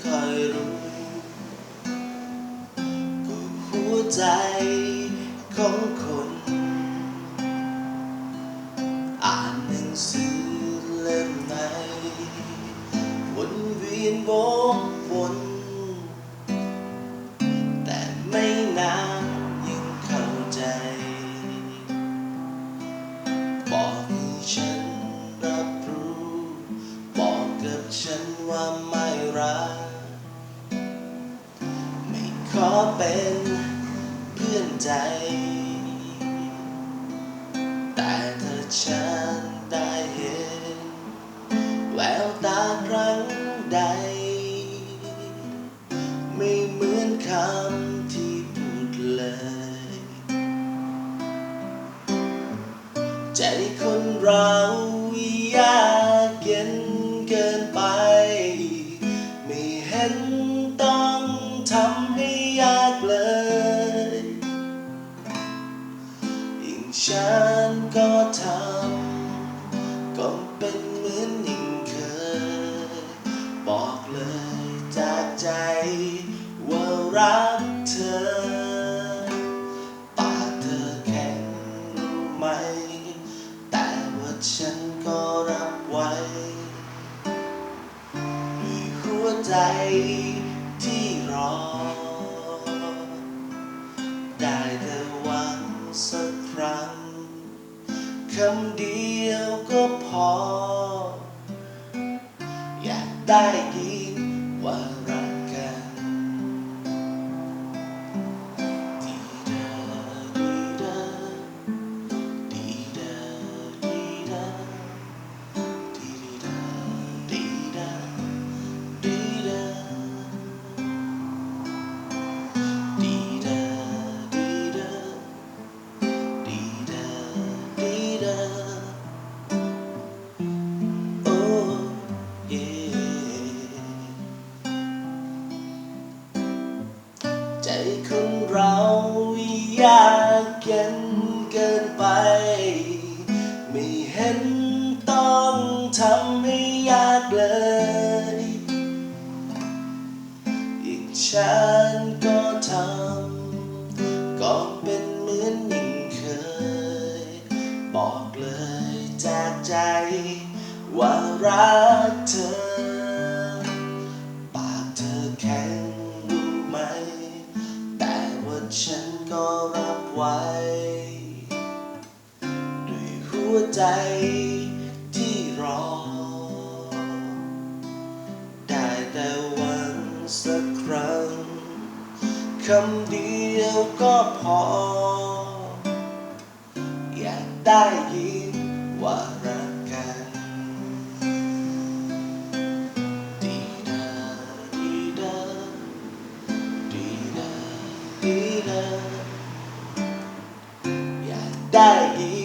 เคยรู้กูหัวใจของคน อ่านหนังสือเล่มไหนวนเวียนวกวนแต่ไม่นานยังเข้าใจ บอกให้ฉันรับรู้ บอกกับฉันว่า อเป็นเพื่อนใจ แต่ถ้าฉันได้เห็น แววตาครั้งใด ไม่เหมือนคำที่พูดเลย ใจคนเราอยาก ฉันก็ทำก็เป็นเหมือนยิ่งเคย บอกเลยจากใจว่ารักเธอปากเธอแข็งรู้ไหม แต่ว่าฉันก็รับไว้ด้วยหัวใจที่รอ คำเดียวก็พอ อยากได้ยินว่ารัก ใจคนเรายากเย็นเกินไป ไม่เห็นต้องทำให้ยากเลยยิ่งฉันก็ทำก็เป็นเหมือนยิ่งเคย บอกเลยจากใจว่ารัก ด้วยหัวใจที่รอ ได้แต่หวังสักครั้งคำเดียวก็พอ อยากได้ die.